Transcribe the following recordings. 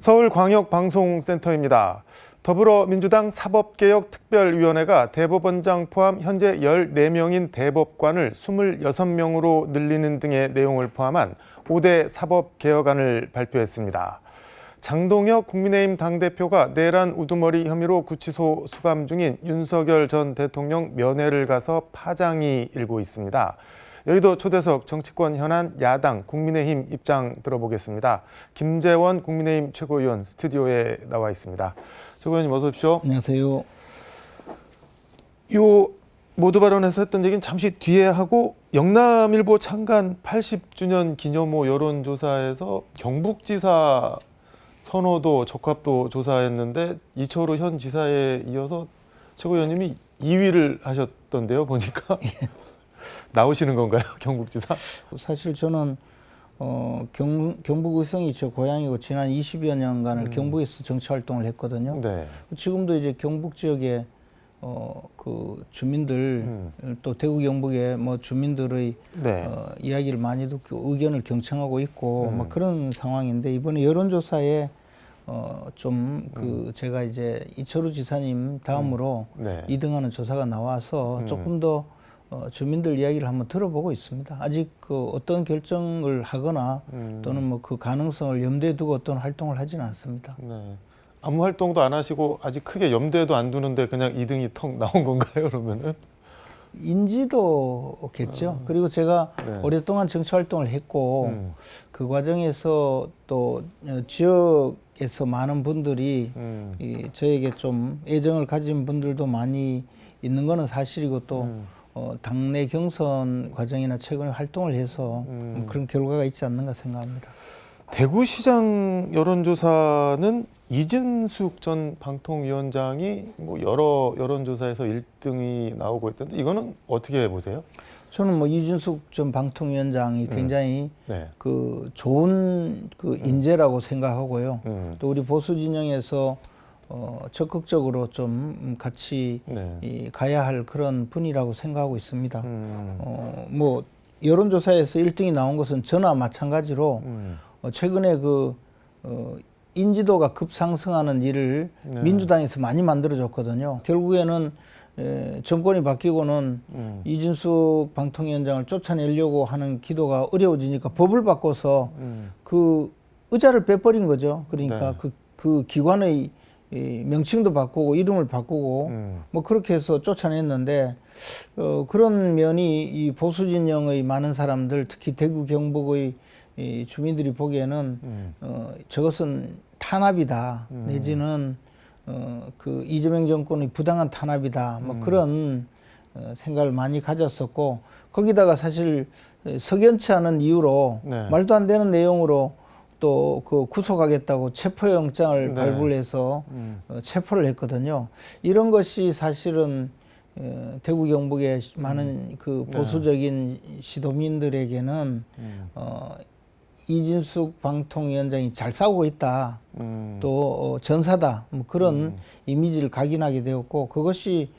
서울광역방송센터입니다. 더불어민주당 사법개혁특별위원회가 대법원장 포함 현재 14명인 대법관을 26명으로 늘리는 등의 내용을 포함한 5대 사법개혁안을 발표했습니다. 장동혁 국민의힘 당대표가 내란 우두머리 혐의로 구치소 수감 중인 윤석열 전 대통령 면회를 가서 파장이 일고 있습니다. 여의도 초대석 정치권 현안 야당 국민의힘 입장 들어보겠습니다. 김재원 국민의힘 최고위원 스튜디오에 나와 있습니다. 최고위원님 어서 오십시오. 안녕하세요. 요 모두 발언에서 했던 얘기는 잠시 뒤에 하고 영남일보 창간 80주년 기념호 여론조사에서 경북지사 선호도 적합도 조사했는데 이철우 현 지사에 이어서 최고위원님이 2위를 하셨던데요 보니까 나오시는 건가요 경북지사? 사실 저는 어, 경, 경북 의성이 제 고향이고 지난 20여 년간을 경북에서 정치 활동을 했거든요. 네. 지금도 이제 경북 지역에 어, 그 주민들 음. 또 대구 경북의 뭐 주민들의 네. 어, 이야기를 많이 듣고 의견을 경청하고 있고 음. 뭐 그런 상황인데 이번에 여론조사에 어, 좀그 제가 이제 이철우 지사님 다음으로 네. 2등하는 조사가 나와서 음. 조금 더 어, 주민들 이야기를 한번 들어보고 있습니다. 아직 그 어떤 결정을 하거나 음. 또는 뭐 그 가능성을 염두에 두고 어떤 활동을 하지는 않습니다. 네. 아무 활동도 안 하시고 아직 크게 염두에도 안 두는데 그냥 2등이 턱 나온 건가요 그러면은? 인지도겠죠. 그리고 제가 네. 오랫동안 정치 활동을 했고 음. 그 과정에서 또 어, 지역에서 많은 분들이 음. 이 저에게 좀 애정을 가진 분들도 많이 있는 거는 사실이고 또 음. 어, 당내 경선 과정이나 최근에 활동을 해서 음. 음, 그런 결과가 있지 않는가 생각합니다. 대구시장 여론조사는 이진숙 전 방통위원장이 뭐 여러 여론조사에서 1등이 나오고 있던데 이거는 어떻게 보세요? 저는 뭐 이준숙 전 방통위원장이 음. 굉장히 네. 그 좋은 그 인재라고 생각하고요. 음. 또 우리 보수 진영에서 어, 적극적으로 좀 같이 네. 이 가야 할 그런 분이라고 생각하고 있습니다. 음. 어, 뭐 여론조사에서 1등이 나온 것은 저나 마찬가지로 음. 어, 최근에 그 어, 인지도가 급상승하는 일을 네. 민주당에서 많이 만들어줬거든요. 결국에는 에, 정권이 바뀌고는 음. 이준숙 방통위원장을 쫓아내려고 하는 기도가 어려워지니까 법을 바꿔서 음. 그 의자를 빼버린 거죠. 그러니까 네. 그, 그 기관의 이 명칭도 바꾸고 이름을 바꾸고 음. 뭐 그렇게 해서 쫓아냈는데 어, 그런 면이 이 보수 진영의 많은 사람들 특히 대구 경북의 이 주민들이 보기에는 음. 어, 저것은 탄압이다 음. 내지는 어, 그 이재명 정권의 부당한 탄압이다 뭐 음. 그런 어, 생각을 많이 가졌었고 거기다가 사실 석연치 않은 이유로 네. 말도 안 되는 내용으로 또 그 구속하겠다고 체포영장을 네. 발부해서 음. 어, 체포를 했거든요. 이런 것이 사실은 어, 대구 경북의 많은 그 네. 보수적인 시도민들에게는 음. 어, 이진숙 방통위원장이 잘 싸우고 있다. 음. 또 어, 전사다. 뭐 그런 음. 이미지를 각인하게 되었고 그것이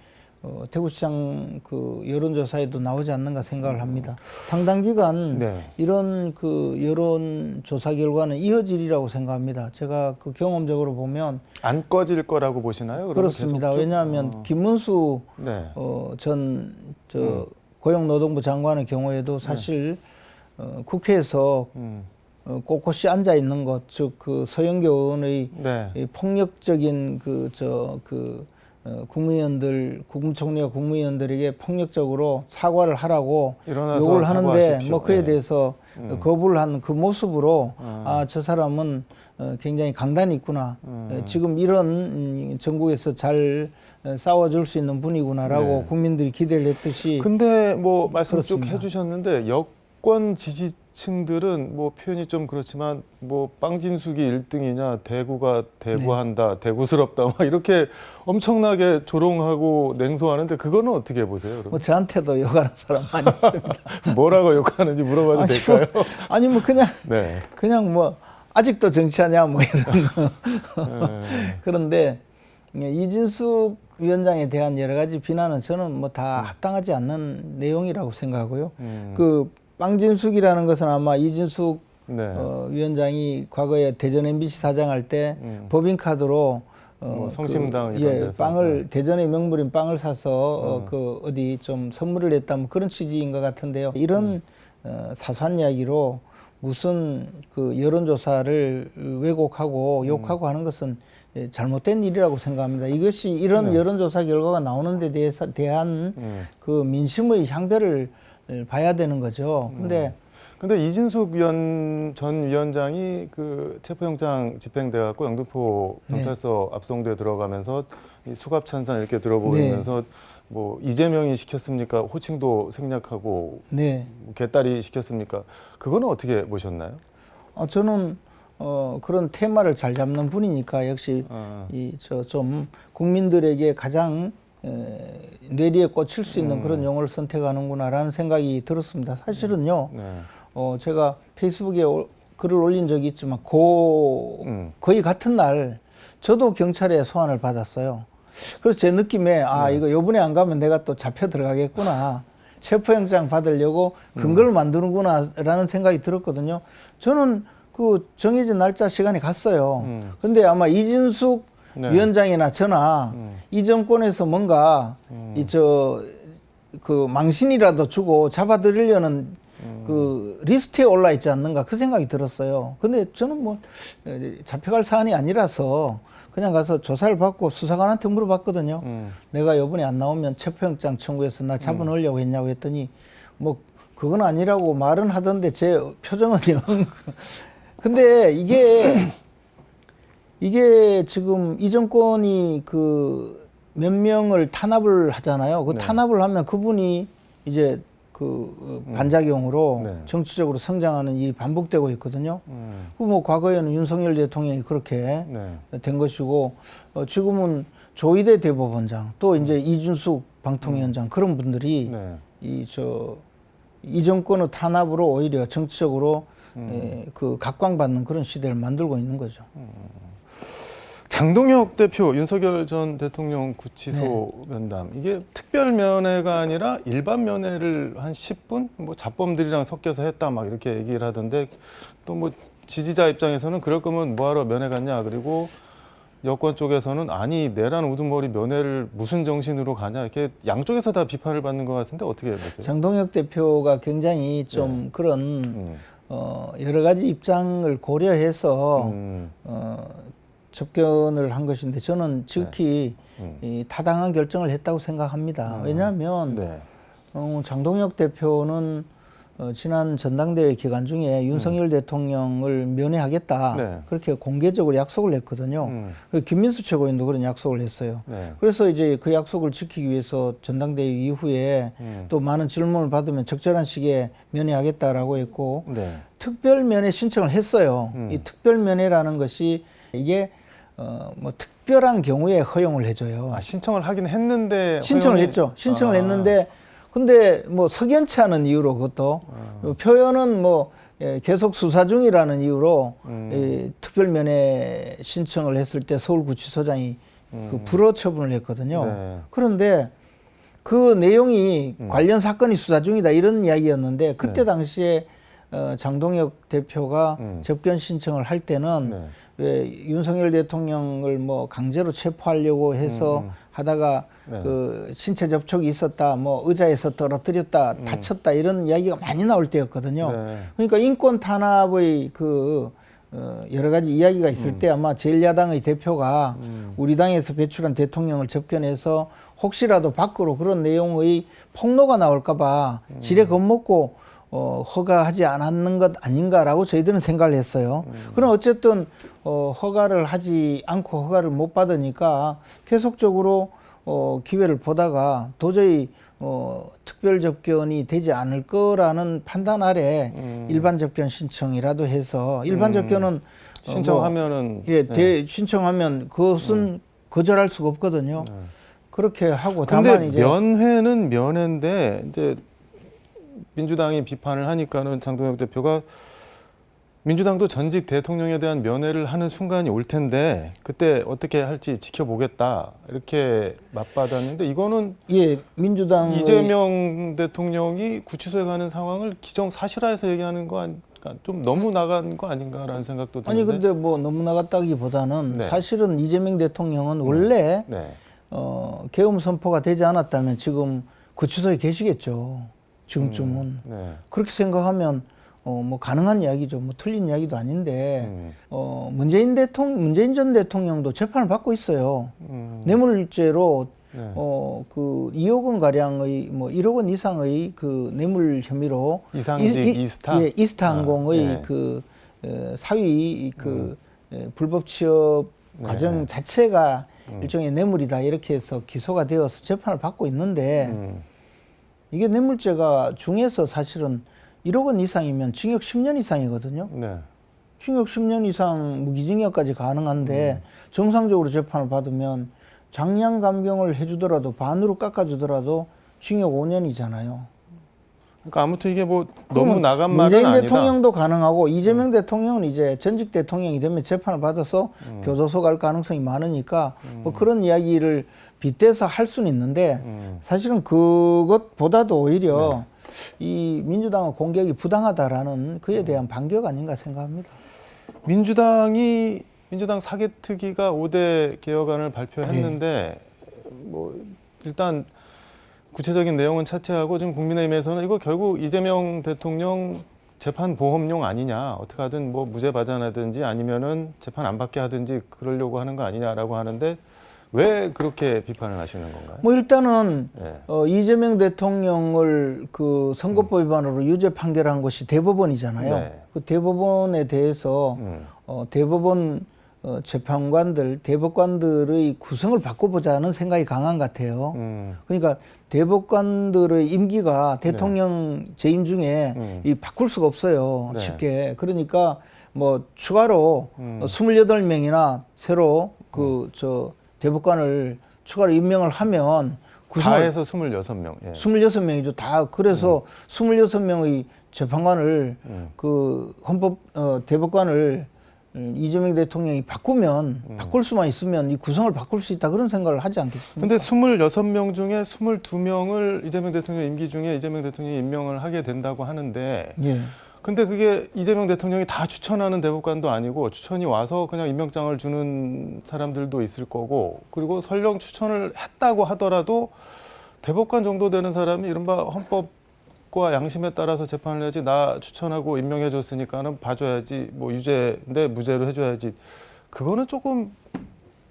어, 대구시장 그 여론조사에도 나오지 않는가 생각을 합니다. 상당 기간 네. 이런 그 여론조사 결과는 이어지리라고 생각합니다. 제가 그 경험적으로 보면 안 꺼질 거라고 보시나요? 그렇습니다. 계속 쭉? 왜냐하면 어. 김문수 네. 어, 전저 음. 고용노동부 장관의 경우에도 사실 어, 국회에서 음. 어, 꼿꼿이 앉아 있는 것, 즉 그 서영교 의원의 네. 이 폭력적인 그 저그 어, 국무위원들 국무총리와 국무위원들에게 폭력적으로 사과를 하라고 요구를 하는데 사과하십시오. 뭐 그에 네. 대해서 음. 거부를 한 그 모습으로 아. 아저 사람은 어, 굉장히 강단이 있구나 음. 어, 지금 이런 음, 전국에서 잘 어, 싸워줄 수 있는 분이구나라고 네. 국민들이 기대를 했듯이 근데 뭐 말씀 그렇습니다. 쭉 해주셨는데 여권 지지 층들은 뭐 표현이 좀 그렇지만 뭐 빵진숙이 1등이냐 대구가 대구한다 네. 대구스럽다 막 이렇게 엄청나게 조롱하고 냉소하는데 그거는 어떻게 보세요? 뭐 그럼? 저한테도 욕하는 사람 많이 있습니다. 뭐라고 욕하는지 물어봐도 아니, 될까요? 뭐, 아니 뭐 그냥 네. 그냥 뭐 아직도 정치하냐 뭐 이런 네. 그런데 이진숙 위원장에 대한 여러 가지 비난은 저는 뭐 다 합당하지 않는 내용이라고 생각하고요. 음. 그 빵진숙이라는 것은 아마 이진숙 네. 어, 위원장이 과거에 대전 MBC 사장할 때 음. 법인카드로 어, 뭐 성심당 그, 이런 예, 데서. 네. 빵을 대전의 명물인 빵을 사서 어, 그 어디 좀 선물을 했다면 그런 취지인 것 같은데요. 이런 음. 어, 사소한 이야기로 무슨 그 여론조사를 왜곡하고 욕하고 하는 것은 예, 잘못된 일이라고 생각합니다. 이것이 이런 네. 여론조사 결과가 나오는 데 대해서 대한 음. 그 민심의 향배를 봐야 되는 거죠. 근데 근데 이진숙 위원 전 위원장이 그 체포영장 집행돼 갖고 영등포 네. 경찰서 압송돼 들어가면서 이 수갑 찬산 이렇게 들어보이면서 뭐 이재명이 시켰습니까? 호칭도 생략하고 네. 뭐 개딸이 시켰습니까? 그거는 어떻게 보셨나요? 어, 저는 어, 그런 테마를 잘 잡는 분이니까 역시 아, 이저 좀 국민들에게 가장 에, 뇌리에 꽂힐 수 있는 음. 그런 용어를 선택하는구나라는 생각이 들었습니다. 사실은요, 네. 어, 제가 페이스북에 올- 글을 올린 적이 있지만 고 음. 거의 같은 날 저도 경찰에 소환을 받았어요. 그래서 제 느낌에 아 네. 이거 요번에 안 가면 내가 또 잡혀 들어가겠구나. 체포영장 받으려고 근거를 만드는구나라는 생각이 들었거든요. 저는 그 정해진 날짜 시간에 갔어요. 음. 근데 아마 이진숙 네. 위원장이나 저나 음. 이 정권에서 뭔가 음. 이저그 망신이라도 주고 잡아들이려는 음. 그 리스트에 올라 있지 않는가 그 생각이 들었어요. 근데 저는 뭐 에, 잡혀갈 사안이 아니라서 그냥 가서 조사를 받고 수사관한테 물어봤거든요. 음. 내가 요번에 안 나오면 체포영장 청구해서 나 잡아넣으려고 했냐고 했더니 뭐 그건 아니라고 말은 하던데 제 표정은 영. 근데 이게 이게 지금 이 정권이 그 몇 명을 탄압을 하잖아요. 그 네. 탄압을 하면 그분이 이제 그 어, 반작용으로 네. 정치적으로 성장하는 일이 반복되고 있거든요. 음. 그뭐 과거에는 윤석열 대통령이 그렇게 네. 된 것이고 어, 지금은 조희대 대법원장 또 이제 이준숙 방통위원장 그런 분들이 음. 네. 이저 이 정권의 탄압으로 오히려 정치적으로 음. 에, 그 각광받는 그런 시대를 만들고 있는 거죠. 장동혁 대표 윤석열 전 대통령 구치소 네. 면담 이게 특별 면회가 아니라 일반 면회를 한 10분 뭐 잡범들이랑 섞여서 했다 막 이렇게 얘기를 하던데 또 뭐 지지자 입장에서는 그럴 거면 뭐하러 면회 갔냐 그리고 여권 쪽에서는 아니 내란 우두머리 면회를 무슨 정신으로 가냐 이렇게 양쪽에서 다 비판을 받는 것 같은데 어떻게 보세요? 장동혁 대표가 굉장히 좀 그런 음. 어, 여러 가지 입장을 고려해서 음. 어, 접견을 한 것인데 저는 지극히 음. 이 타당한 결정을 했다고 생각합니다. 음. 왜냐하면 네. 어, 장동혁 대표는 어, 지난 전당대회 기간 중에 윤석열 대통령을 면회하겠다 음. 네. 그렇게 공개적으로 약속을 했거든요. 음. 그 김민수 최고위원도 그런 약속을 했어요. 네. 그래서 이제 그 약속을 지키기 위해서 전당대회 이후에 음. 또 많은 질문을 받으면 적절한 시기에 면회하겠다라고 했고 네. 특별 면회 신청을 했어요. 음. 이 특별 면회라는 것이 이게 어, 뭐 특별한 경우에 허용을 해줘요. 아, 신청을 하긴 했는데 신청을 허용이- 했죠. 신청을 아. 했는데 근데 뭐 석연치 않은 이유로 그것도 아. 표현은 뭐 예, 계속 수사 중이라는 이유로 음. 이 특별 면회 신청을 했을 때 서울구치소장이 그 음. 불허 처분을 했거든요. 네. 그런데 그 내용이 음. 관련 사건이 수사 중이다 이런 이야기였는데 그때 네. 당시에 어, 장동혁 대표가 음. 접견 신청을 할 때는 네. 왜 윤석열 대통령을 뭐 강제로 체포하려고 해서 음, 음. 하다가 네. 그 신체 접촉이 있었다, 뭐 의자에서 떨어뜨렸다, 다쳤다 이런 이야기가 많이 나올 때였거든요. 음. 네. 그러니까 인권 탄압의 그 어, 여러 가지 이야기가 있을 때 아마 제1야당의 대표가 음. 우리 당에서 배출한 대통령을 접견해서 혹시라도 밖으로 그런 내용의 폭로가 나올까봐 음. 지레 겁먹고 어, 허가하지 않았는 것 아닌가라고 저희들은 생각을 했어요. 그럼 어쨌든 어, 허가를 하지 않고 허가를 못 받으니까 계속적으로 어, 기회를 보다가 도저히 어, 특별 접견이 되지 않을 거라는 판단 아래 음. 일반 접견 신청이라도 해서 일반 음. 접견은 어, 신청하면은 뭐, 예, 네. 대, 신청하면 그것은 거절할 수가 없거든요. 네. 그렇게 하고 근데 다만 이제 면회는 면회인데 이제 민주당이 비판을 하니까는 장동혁 대표가 민주당도 전직 대통령에 대한 면회를 하는 순간이 올 텐데 그때 어떻게 할지 지켜보겠다 이렇게 맞받았는데 이거는 예 민주당 이재명 대통령이 구치소에 가는 상황을 기정 사실화해서 얘기하는 거 아니, 그러니까 좀 너무 나간 거 아닌가라는 생각도 드는데. 아니 근데 뭐 너무 나갔다기보다는 네. 사실은 이재명 대통령은 원래 네. 어, 계엄 선포가 되지 않았다면 지금 구치소에 계시겠죠. 지금쯤은 네. 그렇게 생각하면 어, 뭐 가능한 이야기죠. 뭐 틀린 이야기도 아닌데 음. 어, 문재인 대통령, 문재인 전 대통령도 재판을 받고 있어요. 음. 뇌물죄로 네. 어, 그 2억 원 가량의 뭐 1억 원 이상의 그 뇌물 혐의로 이상직 이- 이- 이스타? 예, 이스타 아, 항공의 네. 그 어, 사위 그 예, 불법 취업 과정 자체가 일종의 뇌물이다 이렇게 해서 기소가 되어서 재판을 받고 있는데 음. 이게 뇌물죄가 중에서 사실은 1억 원 이상이면 징역 10년 이상이거든요. 네. 징역 10년 이상 무기징역까지 가능한데 정상적으로 재판을 받으면 장량 감경을 해주더라도 반으로 깎아주더라도 징역 5년이잖아요. 그러니까 아무튼 이게 뭐 너무 나간 말은 문재인 아니다. 음. 대통령도 가능하고 이재명 대통령은 이제 전직 대통령이 되면 재판을 받아서 음. 교도소 갈 가능성이 많으니까 뭐 그런 이야기를 빗대서 할 수는 있는데 음. 사실은 그것보다도 오히려 이 민주당의 공격이 부당하다라는 그에 대한 반격 아닌가 생각합니다. 민주당이 민주당 사개특위가 5대 개혁안을 발표했는데 뭐 일단 구체적인 내용은 차치하고 지금 국민의힘에서는 이거 결국 이재명 대통령 재판 보험용 아니냐 어떻게 하든 뭐 무죄 받아내든지 아니면은 재판 안 받게 하든지 그러려고 하는 거 아니냐라고 하는데 왜 그렇게 비판을 하시는 건가요? 뭐 일단은 예. 어, 이재명 대통령을 그 선거법 위반으로 유죄 판결한 것이 대법원이잖아요. 네. 그 대법원에 대해서 음. 어, 대법원 어, 재판관들, 대법관들의 구성을 바꿔보자는 생각이 강한 것 같아요. 음. 그러니까 대법관들의 임기가 대통령 재임 중에 네. 음. 이 바꿀 수가 없어요. 네. 쉽게. 그러니까 뭐 추가로 음. 어, 28명이나 새로 그 저 대법관을 추가로 임명을 하면 다 구성을 해서 26명. 예. 26명이죠. 다 그래서 26명의 재판관을 음. 그 헌법 어, 대법관을 음, 이재명 대통령이 바꾸면 음. 바꿀 수만 있으면 이 구성을 바꿀 수 있다 그런 생각을 하지 않겠습니까? 근데 26명 중에 22명을 이재명 대통령 임기 중에 이재명 대통령이 임명을 하게 된다고 하는데 예. 근데 그게 이재명 대통령이 다 추천하는 대법관도 아니고 추천이 와서 그냥 임명장을 주는 사람들도 있을 거고 그리고 설령 추천을 했다고 하더라도 대법관 정도 되는 사람이 이른바 헌법 과 양심에 따라서 재판을 해야지 나 추천하고 임명해 줬으니까는 봐줘야지 뭐 유죄인데 무죄로 해줘야지 그거는 조금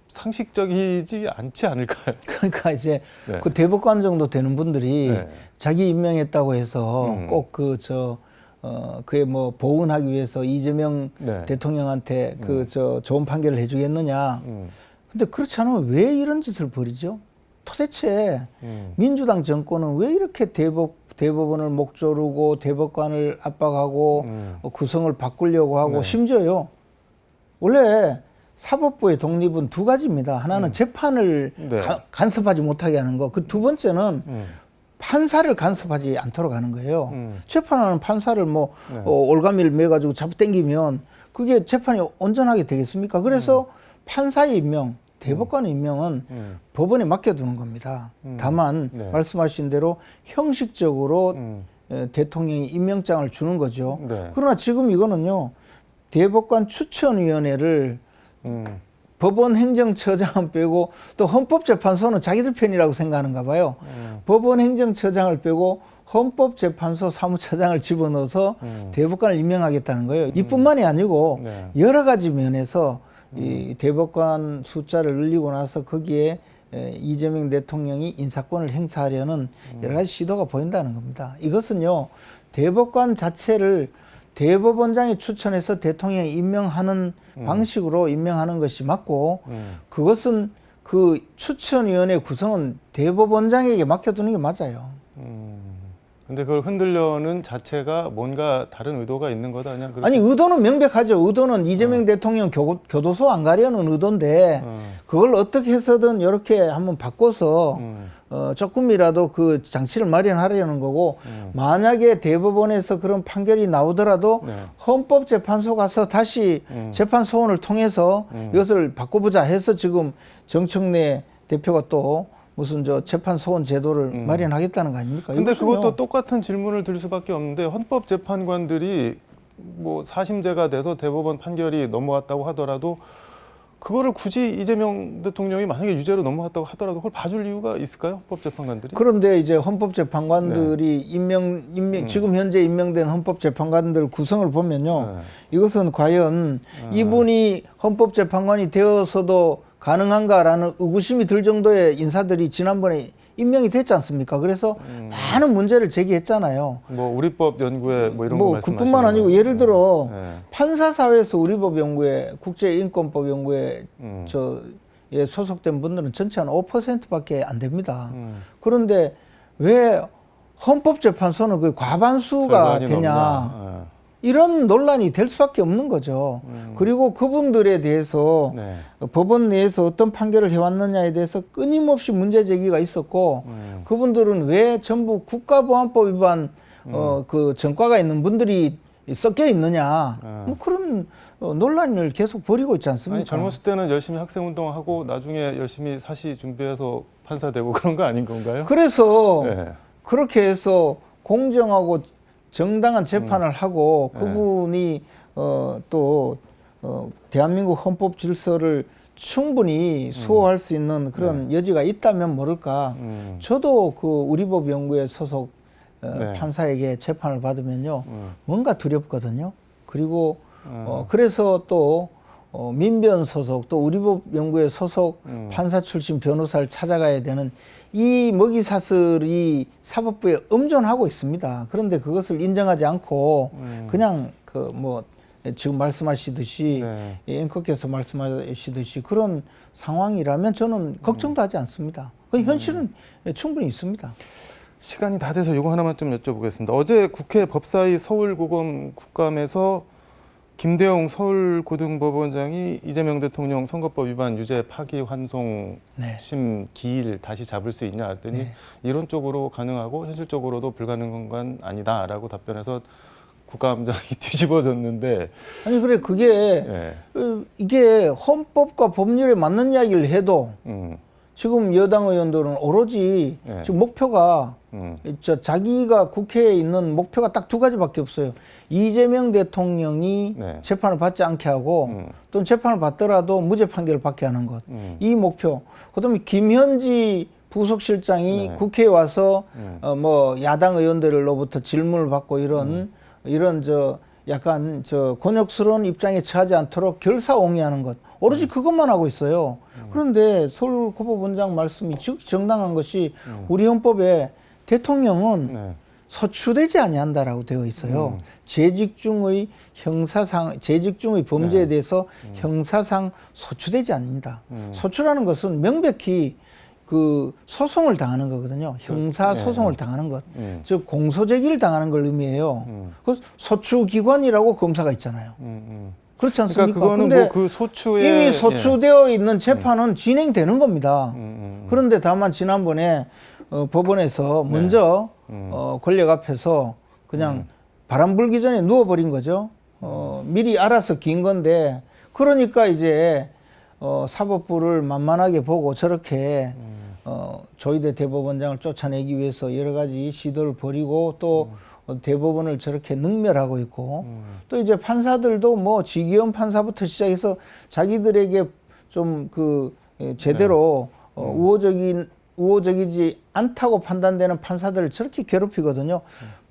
상식적이지 않지 않을까요? 그러니까 이제 네. 그 대법관 정도 되는 분들이 네. 자기 임명했다고 해서 음. 꼭그저 어, 그에 뭐 보훈하기 위해서 이재명 네. 대통령한테 그저 좋은 판결을 해주겠느냐. 음, 근데 그렇지 않으면 왜 이런 짓을 벌이죠? 도대체 음, 민주당 정권은 왜 이렇게 대법 대법원을 목조르고 대법관을 압박하고 음. 어, 구성을 바꾸려고 하고 네. 심지어요 원래 사법부의 독립은 두 가지입니다. 하나는 재판을 음. 네. 가- 간섭하지 못하게 하는 거. 그 두 번째는 음, 판사를 간섭하지 않도록 하는 거예요. 음. 재판하는 판사를 뭐 네. 어, 올가미를 매가지고 잡당기면 그게 재판이 온전하게 되겠습니까? 그래서 판사의 임명, 대법관 의 임명은 음. 법원에 맡겨두는 겁니다. 음. 다만 네. 말씀하신 대로 형식적으로 음. 에, 대통령이 임명장을 주는 거죠. 네. 그러나 지금 이거는요 대법관 추천위원회를 음. 법원 행정처장은 빼고 또 헌법재판소는 자기들 편이라고 생각하는가 봐요. 음. 법원 행정처장을 빼고 헌법재판소 사무처장을 집어넣어서 음. 대법관을 임명하겠다는 거예요. 이뿐만이 아니고 네. 여러 가지 면에서 이 대법관 숫자를 늘리고 나서 거기에 에, 이재명 대통령이 인사권을 행사하려는 여러 가지 시도가 보인다는 겁니다. 이것은요 대법관 자체를 대법원장이 추천해서 대통령이 임명하는 방식으로 임명하는 것이 맞고 음. 그것은 그 추천위원회 구성은 대법원장에게 맡겨두는 게 맞아요. 음. 근데 그걸 흔들려는 자체가 뭔가 다른 의도가 있는 거다 그냥 그렇게 아니 의도는 명백하죠. 의도는 이재명 대통령 교, 교도소 안 가려는 의도인데 어. 그걸 어떻게 해서든 이렇게 한번 바꿔서 음. 어, 조금이라도 그 장치를 마련하려는 거고 만약에 대법원에서 그런 판결이 나오더라도 네. 헌법재판소 가서 다시 음. 재판 소원을 통해서 이것을 바꿔보자 해서 지금 정청래 대표가 또 무슨 저 재판 소원 제도를 마련하겠다는 거 아닙니까? 음. 근데. 그것도 똑같은 질문을 들 수밖에 없는데 헌법재판관들이 뭐 사심제가 돼서 대법원 판결이 넘어갔다고 하더라도 그거를 굳이 이재명 대통령이 만약에 유죄로 넘어갔다고 하더라도 그걸 봐줄 이유가 있을까요? 헌법재판관들이? 그런데 이제 헌법재판관들이 임명, 임명 지금 현재 임명된 헌법재판관들 구성을 보면요. 네. 이것은 과연 이분이 헌법재판관이 되어서도 가능한가라는 의구심이 들 정도의 인사들이 지난번에 임명이 됐지 않습니까? 그래서 많은 문제를 제기했잖아요. 뭐 우리법 연구에 뭐 이런 거뭐 말씀하시는 그뿐만 아니고 거예요? 예를 들어 네. 판사 사회에서 우리법 연구에 국제 인권법 연구에 음. 저에 소속된 분들은 전체 한 5%밖에 안 됩니다. 음. 그런데 왜 헌법재판소는 그 과반수가 되냐 넘냐. 이런 논란이 될 수밖에 없는 거죠. 그리고 그분들에 대해서 네. 법원 내에서 어떤 판결을 해왔느냐에 대해서 끊임없이 문제 제기가 있었고 음. 그분들은 왜 전부 국가보안법 위반 어, 그 전과가 있는 분들이 섞여 있느냐 음. 뭐 그런 어, 논란을 계속 벌이고 있지 않습니까? 아니 젊었을 때는 열심히 학생 운동하고 나중에 열심히 사시 준비해서 판사 되고 그런 거 아닌 건가요? 그래서 네. 그렇게 해서 공정하고 정당한 재판을 하고 네. 그분이 어, 또 어, 대한민국 헌법 질서를 충분히 수호할 수 있는 그런 여지가 있다면 모를까. 음. 저도 그 우리법 연구에 소속 어, 네. 판사에게 재판을 받으면요 음. 뭔가 두렵거든요. 그리고 어, 그래서 또 어, 민변 소속 또 우리법 연구에 소속 음. 판사 출신 변호사를 찾아가야 되는 이 먹이 사슬이 사법부에 엄존하고 있습니다. 그런데 그것을 인정하지 않고 음. 그냥 그 뭐 지금 말씀하시듯이 네. 이 앵커께서 말씀하시듯이 그런 상황이라면 저는 걱정도 하지 않습니다. 그 현실은 충분히 있습니다. 시간이 다 돼서 이거 하나만 좀 여쭤보겠습니다. 어제 국회 법사위 서울고검 국감에서 김대영 서울고등법원장이 이재명 대통령 선거법 위반 유죄 파기 환송 네. 심 기일 다시 잡을 수 있냐 했더니 네. 이론적으로 가능하고 현실적으로도 불가능한 건 아니다라고 답변해서 국감장이 뒤집어졌는데 아니 그래 그게 예. 어, 이게 헌법과 법률에 맞는 이야기를 해도 음, 지금 여당 의원들은 오로지 네. 지금 목표가 음, 저 자기가 국회에 있는 목표가 딱 두 가지밖에 없어요. 이재명 대통령이 네. 재판을 받지 않게 하고 음. 또는 재판을 받더라도 무죄 판결을 받게 하는 것. 음. 이 목표. 그다음에 김현지 부속실장이 네. 국회에 와서 음. 어, 뭐 야당 의원들로부터 질문을 받고 이런 이런 저 약간 저 곤욕스러운 입장에 처하지 않도록 결사옹위하는 것 오로지 그것만 하고 있어요. 그런데 서울 고법원장 말씀이 즉 정당한 것이 우리 헌법에 대통령은 네. 소추되지 아니한다라고 되어 있어요. 재직 중의 형사상 재직 중의 범죄에 네. 대해서 형사상 소추되지 않는다. 음. 소추라는 것은 명백히 그 소송을 당하는 거거든요. 형사 네. 소송을 당하는 것. 음. 즉 공소 제기를 당하는 걸 의미해요. 음. 그 소추 기관이라고 검사가 있잖아요. 음, 음. 그렇지 않습니까? 그러니까 그거는 근데 뭐그 소추의 이미 소추되어 있는 재판은 진행되는 겁니다. 예. 음, 음, 그런데 다만 지난번에 어, 법원에서 먼저 음. 어, 권력 앞에서 그냥 바람 불기 전에 누워버린 거죠. 어, 미리 알아서 긴 건데 그러니까 이제 어, 사법부를 만만하게 보고 저렇게 어, 조희대 대법원장을 쫓아내기 위해서 여러 가지 시도를 벌이고 또 어, 대법원을 저렇게 능멸하고 있고 또 이제 판사들도 뭐 지기현 판사부터 시작해서 자기들에게 좀 그 제대로 어, 우호적인 우호적이지 않다고 판단되는 판사들을 저렇게 괴롭히거든요.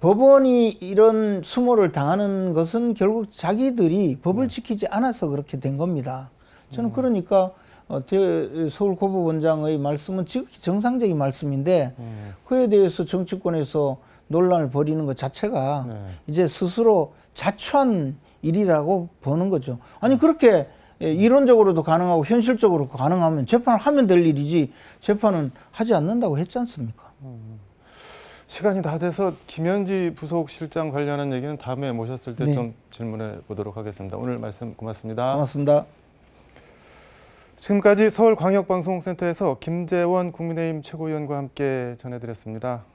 법원이 이런 수모를 당하는 것은 결국 자기들이 법을 지키지 않아서 그렇게 된 겁니다. 저는 그러니까 어, 대- 서울 고법원장의 말씀은 지극히 정상적인 말씀인데 음. 그에 대해서 정치권에서 논란을 벌이는 것 자체가 네. 이제 스스로 자초한 일이라고 보는 거죠. 아니 그렇게 예, 이론적으로도 가능하고 현실적으로 가능하면 재판을 하면 될 일이지 재판은 하지 않는다고 했지 않습니까? 시간이 다 돼서 김현지 부속실장 관련한 얘기는 다음에 모셨을 때 네. 좀 질문해 보도록 하겠습니다. 오늘 말씀 고맙습니다. 고맙습니다. 지금까지 서울광역방송센터에서 김재원 국민의힘 최고위원과 함께 전해드렸습니다.